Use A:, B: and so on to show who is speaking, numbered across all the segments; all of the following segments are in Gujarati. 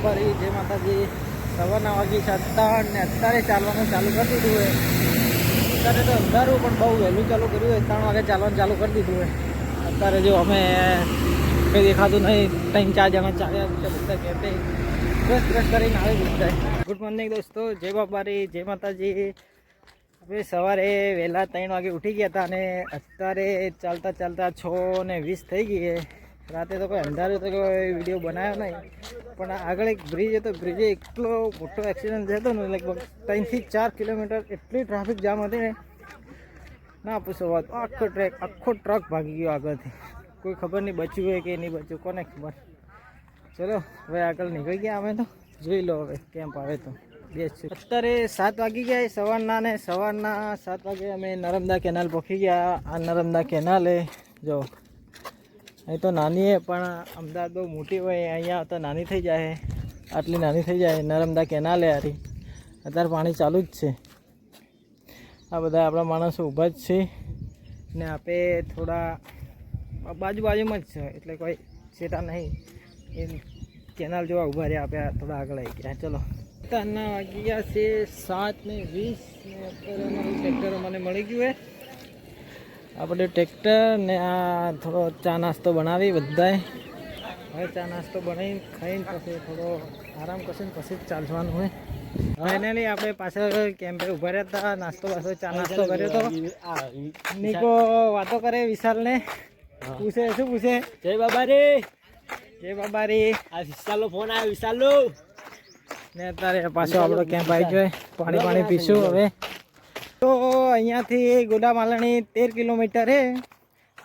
A: બાપારી જય માતાજી સવારના વાગી છે અત્યાર ને અત્યારે ચાલવાનું ચાલુ કરી દીધું હોય. અત્યારે તો અંધારું પણ બહુ વહેલું ચાલુ કર્યું હોય. ત્રણ વાગે ચાલવાનું ચાલુ કરી દીધું હોય. અત્યારે જો અમે કંઈ દેખાતું નહીં. ત્રણ ચાર જણા ચાલ્યા બધા કહેતે બસ બ્રશ કરીને આવી બધા. ગુડ મોર્નિંગ દોસ્તો. જય બાપારી, જય માતાજી. હવે સવારે વહેલા ત્રણ વાગે ઉઠી ગયા હતા અને અત્યારે ચાલતા ચાલતા છ ને વીસ થઈ ગઈ રાતે તો કોઈ અંધારું તો કોઈ વીડિયો બનાવ્યો નહીં. પણ આગળ એક બ્રિજ હતો. બ્રિજે એટલો મોટો એક્સિડન્ટ થયો ને, લગભગ ત્રણથી ચાર કિલોમીટર એટલી ટ્રાફિક જામ હતી ને. ના પૂછો વાત, આખો ટ્રેક આખો ટ્રક ભાગી ગયો આગળથી. કોઈ ખબર નહીં બચ્યું હોય કે નહીં બચ્યું, કોને ખબર. ચલો, હવે આગળ નીકળી ગયા અમે તો. જોઈ લો હવે કેમ્પ આવે તો. બેસ છે. અત્યારે સાત વાગી ગયા છે સવારના ને, સવારના સાત વાગે અમે નર્મદા કેનાલ પહોંચી ગયા. આ નર્મદા કેનાલે, જો અહીં તો નાની છે પણ અમદાવાદ બહુ મોટી હોય, અહીંયા તો નાની થઈ જાય આટલી નાની થઈ જાય, નર્મદા કેનાલે હારી અત્યારે પાણી ચાલુ જ છે. આ બધા આપણા માણસો ઊભા જ છે. ને આપે થોડા બાજુ બાજુમાં જ છે, એટલે કોઈ છેટા નહીં. એ કેનાલ જોવા ઊભા રહ્યા આપણે થોડા આગળ આવી ગયા. ચલો. અત્યારના વાગી ગયા છે સાત ને વીસ ને અત્યારે અમારું ટ્રેક્ટર મને મળી ગયું આપણે ટ્રેક્ટર ને આ થોડો ચા નાસ્તો બનાવી બધાએ. હવે ચા નાસ્તો બનાવીને ખાઈને પછી થોડો આરામ કરશે ને પછી જ ચાલવાનું હોય. ફાઇનલી આપણે પાછળ કેમ્પે ઊભા રહ્યા હતા નાસ્તો પાછો ચા નાસ્તો કર્યો હતો. નીકો વાતો કરે વિશાલને. પૂછે શું પૂછે?
B: જય બાબા રે
A: જય બાબા રે
B: આ વિશાલનો ફોન આવ્યો વિશાલનો.
A: ને અત્યારે પાછો આપણો કેમ્પ આવી ગયો પાણી પાણી પીશું હવે. અહીંયાથી ગોડા માલણી તેર કિલોમીટર છે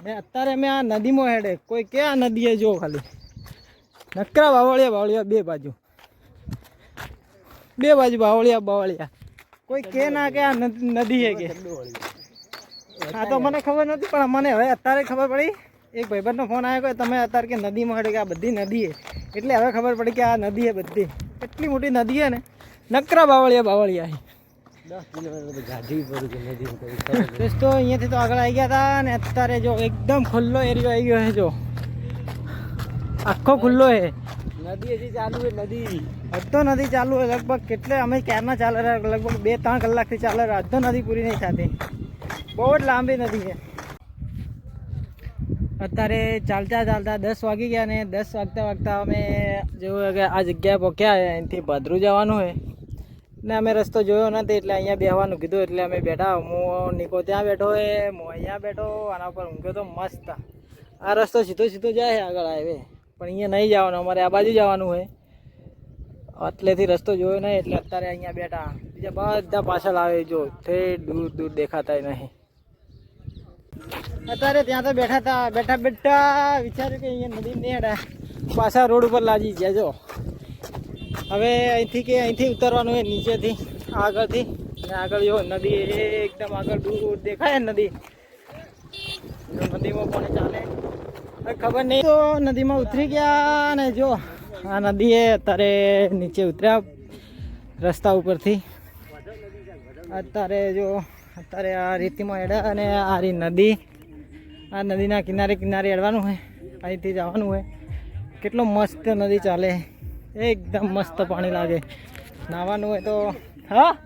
A: ને અત્યારે અમે આ નદીમાં હેડે. કોઈ કે આ નદીએ જો ખાલી. નકરા બાવળિયા બાવળિયા બે બાજુ. બે બાજુ બાવળિયા બાવળિયા. કોઈ કે ના કે આ નદ- નદી છે કે. હા તો મને ખબર નથી પણ મને હવે અત્યારે ખબર પડી. એક ભાઈબંધનો ફોન આવ્યો કે તમે અત્યારે કે નદીમાં હેડે કે આ બધી નદી છે એટલે હવે ખબર પડી કે આ નદી છે બધી. એટલી મોટી નદી છે ને. નકરા બાવળિયા બાવળિયા છે
B: દસ કિલોમીટર ગાડી પડી ગઈ નદી
A: દોસ્તો અહીંયાથી તો આગળ આવી ગયા હતા ને અત્યારે જો એકદમ ખુલ્લો એરિયો આવી ગયો છે જો. આખો ખુલ્લો છે.
B: નદી હજી ચાલુ છે નદી.
A: અડધો નદી ચાલુ હોય લગભગ કેટલે અમે ક્યારના ચાલે લગભગ બે ત્રણ કલાકથી ચાલે અડધો નદી પૂરી નહીં થતી. બહુ જ લાંબી નદી છે. અત્યારે ચાલતા ચાલતા દસ વાગી ગયા ને દસ વાગતા વાગતા અમે જેવું કે આ જગ્યાએ પહોંચ્યા અહીંથી ભદ્રું જવાનું હોય ને અમે રસ્તો જોયો નથી એટલે અહીંયા બેહવાનું કીધું. એટલે અમે બેઠા, હું, નિકો ત્યાં બેઠો એ હું અહીંયા બેઠો, આના ઉપર ઊંઘ્યો તો મસ્ત. આ રસ્તો સીધો સીધો જાય આગળ હાઈવે પણ અહીંયા નહીં જવાનું, અમારે આ બાજુ જવાનું હોય. એટલેથી રસ્તો જોયો નહીં, એટલે અત્યારે અહીંયા બેઠા. બીજા બધા પાછળ આવે જો, તે દૂર દૂર દેખાતા નહીં. અત્યારે ત્યાં તો બેઠા હતા, બેઠા બેઠા વિચાર્યું કે અહીંયા નદી નહીં પાછા રોડ ઉપર લાજી ગયા, જો. હવે અહીંથી કે અહીંથી ઉતરવાનું હોય નીચેથી, આગળથી. અને આગળ જો નદી એકદમ આગળ દૂર દેખાય નદી. નદીમાં પણ ચાલે? ખબર નહીં. તો નદીમાં ઉતરી ગયા ને જો, આ નદીએ અત્યારે નીચે ઉતર્યા રસ્તા ઉપરથી. અત્યારે જો, અત્યારે આ રીતિમાં હેડા અને આ રી નદી, આ નદીના કિનારે કિનારે એડવાનું હોય, અહીંથી જવાનું હોય. કેટલો મસ્ત નદી ચાલે. એકદમ મસ્ત પાણી લાગે. નાવાનું હોય તો, હા?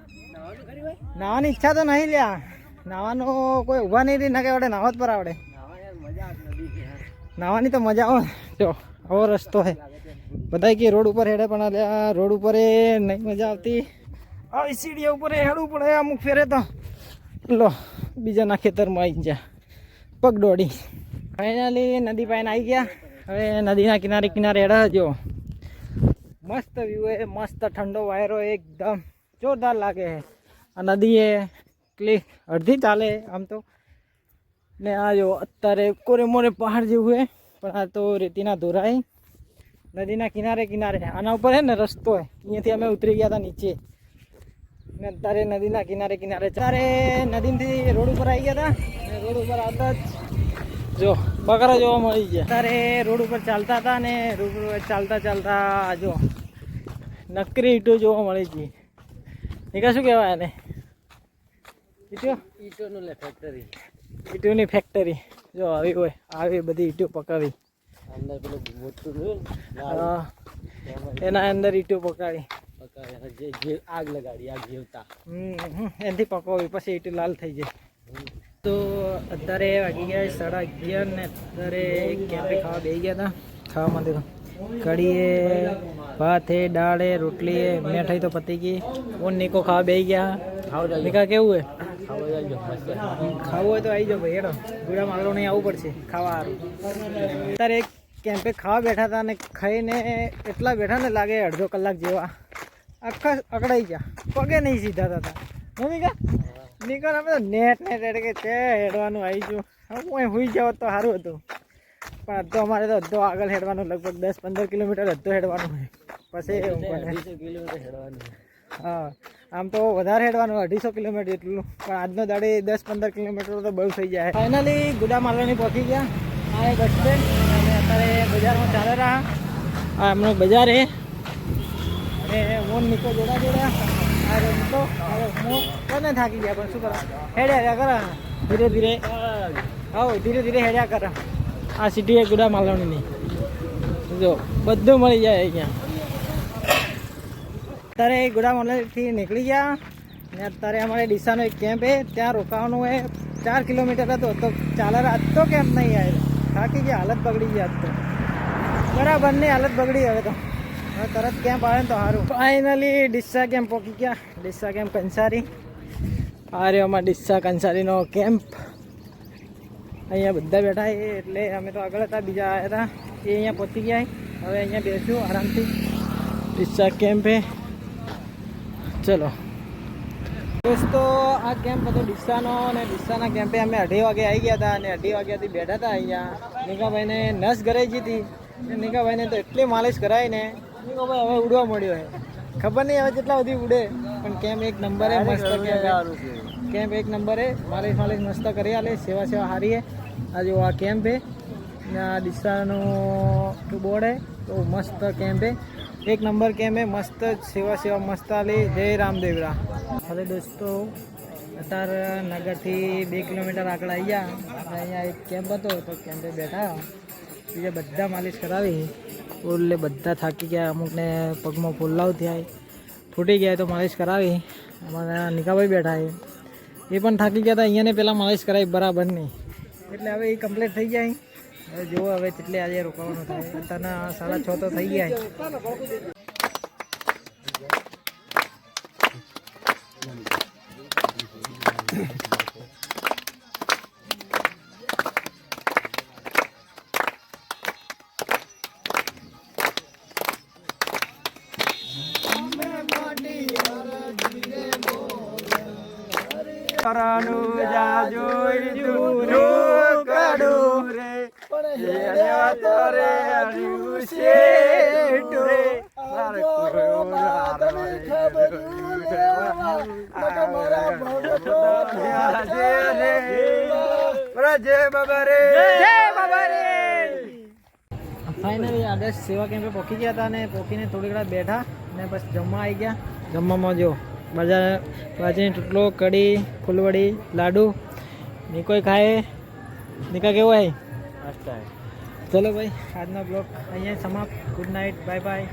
A: નાવાની ઈચ્છા તો નહીં લ્યા. નાવાનું કોઈ ઊભા નહીં રહી, ના કે આવડે જ પર આવડે. નાવાની તો મજા આવે. જો, આવો રસ્તો હે. બધા કે રોડ ઉપર હેડે પણ અલ્યા રોડ ઉપર એ નહીં મજા આવતી. આવી સીડીઓ ઉપર હેડવું પડે, અમુક ફેરે તો. લો, બીજાના ખેતરમાં આવી ગયા. પગ દોડી ફાઇનલી નદી પાસે આવી ગયા. હવે નદીના કિનારે કિનારે હેડા, જો. મસ્ત વ્યૂ એ મસ્ત ઠંડો વાયરો એકદમ જોરદાર લાગે છે આ નદી એ ક્લિક અડધી ચાલે આમ તો ને આ જો અત્યારે કોરે મોરે પહાડ જેવું છે પણ આ તો રેતીના ધોરાય નદીના કિનારે કિનારે આના ઉપર છે ને રસ્તો હોય અહીંયાથી અમે ઉતરી ગયા હતા નીચે ને અત્યારે નદીના કિનારે કિનારે અત્યારે નદીમાંથી રોડ ઉપર આવી ગયા હતા ને રોડ ઉપર આવતા જ જો બકરા જોવા મળી ગયા અત્યારે રોડ ઉપર ચાલતા હતા ને રોડ ઉપર ચાલતા ચાલતા જો નકરી ઈટો જોવા મળે છે. નિકા શું કહેવાય એને ઈટો?
B: ઈટોનું લે ફેક્ટરી
A: ઈંટોની ફેક્ટરી જો આવી હોય આવી બધી ઈંટો પકાવી.
B: અંદર પેલું મોટું
A: એના અંદર ઈટો પકાડી
B: પકાવી જે આગ લગાડી આગ જીવતા.
A: હમ, હમ, એનાથી પકાવી પછી ઈટો લાલ થઈ જાય. તો અત્યારે વાગી ગયા સાડા અગિયાર ને અત્યારે કેફે ખાવા બેસી ગયા હતા. ખાવા માટે કઢીએ ભાત હે દાળ હે રોટલી હે મીઠાઈ તો પતી ગઈ. ઓન નીકો ખાવા બેસી ગયા. નિકા કેવું હે
B: ખાવ
A: હોય તો આવી જાઓ ભાઈ હેડો. ગુડા માલો નહીં આવવું પડશે. ખાવા સારું અત્યારે એક કેમ્પે ખાવા બેઠા હતા અને ખાઈને એટલા બેઠા ને લાગે અડધો કલાક જેવા. આખા અકડાઈ ગયા. પગે નહીં સીધા થતા. મમ્મી કા નીકળ અમે તો નેટ નેટ એટલે કે તે હેડવાનું આવી ગયું. હું હુઈ જાવ તો સારું હતું. પણ અડધો અમારે તો અડધો આગળ હેડવાનું લગભગ દસ પંદર કિલોમીટર અડધો હેડવાનું હોય પછી
B: કિલોમીટર હેડવાનું
A: હા આમ તો વધારે હેડવાનું અઢીસો કિલોમીટર એટલું પણ આજનો દાડે દસ પંદર કિલોમીટર તો બહુ થઈ જાય. ફાઇનલી ગુડા માલવાની પહોંચી ગયા. આ એક બસ સ્ટેન્ડ અને અત્યારે બજારમાં ચાલે રહ્યા. આ એમનો બજાર એ અને મોન નીકો જોડા જોડા. આ રમતો હવે હું કોને થાકી ગયા પણ શું કરો હેડ્યા કરા. ધીરે ધીરે. હા ધીરે ધીરે હેડ્યા કરા. આ સિટી એ ગુડા માલવણીની જો, બધું મળી જાય અહીંયા. અત્યારે ગુડા મોલેથી નીકળી ગયા ને અત્યારે અમારે ડીસાનો એક કેમ્પ એ ત્યાં રોકાવાનું એ ચાર કિલોમીટર હતો. તો ચાલર આજ તો કેમ્પ નહીં આવ્યો થાકી ગયા, હાલત બગડી ગયા તો. બરાબરની હાલત બગડી હવે તો. હવે તરત કેમ્પ આવે ને તો સારું. ફાઇનલી ડીસા કેમ્પ પહોંચી ગયા. ડીસા કેમ્પ કંસારી. આ રહ્યો અમારા ડીસા કંસારીનો કેમ્પ અહીંયા બધા બેઠા છે એટલે અમે તો આગળ હતા બીજા આવ્યા હતા એ અહીંયા પહોંચી ગયા હવે અહીંયા બેસ્યું આરામથી. ડીસા કેમ્પે ચલો. દોસ્તો આ કેમ્પ હતો ડીસાનો અને ડીસાના કેમ્પે અમે અઢી વાગે આવી ગયા હતા અને અઢી વાગ્યાથી બેઠા હતા અહીંયા. નિકાભાઈને નસ ગરાઈ ગઈ હતી. નિકાભાઈને તો એટલી માલિશ કરાવી ને. નિકાભાઈ હવે ઉડવા મળ્યો છે. ખબર નહીં હવે કેટલા બધી ઉડે પણ કેમ્પ એક નંબરે મસ્ત કેમ્પ. કેમ્પ એક નંબરે માલિશ માલિશ મસ્ત કરી આલે, સેવા સેવા હારી હે આ જો આ કેમ્પ હે ને ડીસાનું બોર્ડ હે તો મસ્ત કેમ્પ હે એક નંબર કેમ્પ હે મસ્ત સેવા સેવા મસ્ત આલે. જય રામદેવરા હવે દોસ્તો, અત્યારે નગરથી બે કિલોમીટર આગળ આવી ગયા. અહીંયા એક કેમ્પ હતો. તો કેમ્પે બેઠા. બીજા બધા માલિશ કરાવી. એટલે બધા થાકી ગયા. અમુકને પગમાં ફોલ્લાવ થયા. ફૂટી ગયા તો માલિશ કરાવી. અમારા નિકાભાઈ બેઠા છે. એ પણ થાકી ગયા હતા. અહીંયાને પહેલાં માલિશ કરાવી બરાબર નહીં. એટલે હવે એ કમ્પ્લીટ થઈ જાય. હવે જુઓ હવે કેટલે આજે રોકાવાનું થાય. અત્યારના સાડા છ તો થઈ ગયા. કરાનું જાજોઈ દૂરું કાઢું રે. એને તરે અડ્યું છે ટુરે મારે રે. ફાઇનલી આદર્શ સેવા કેમ્પે પહોંચી ગયા હતા અને પહોંચીને થોડી ઘણા બેઠા અને બસ જમવા આવી ગયા. જમવામાં જો બજાર બાજરીનો ટુટલો કઢી ફૂલવડી લાડુ. નિકોય ખાય. નિકા કેવો હે? ચલો ભાઈ આજનો બ્લોગ અહીંયા સમાપ્ત. Good night bye bye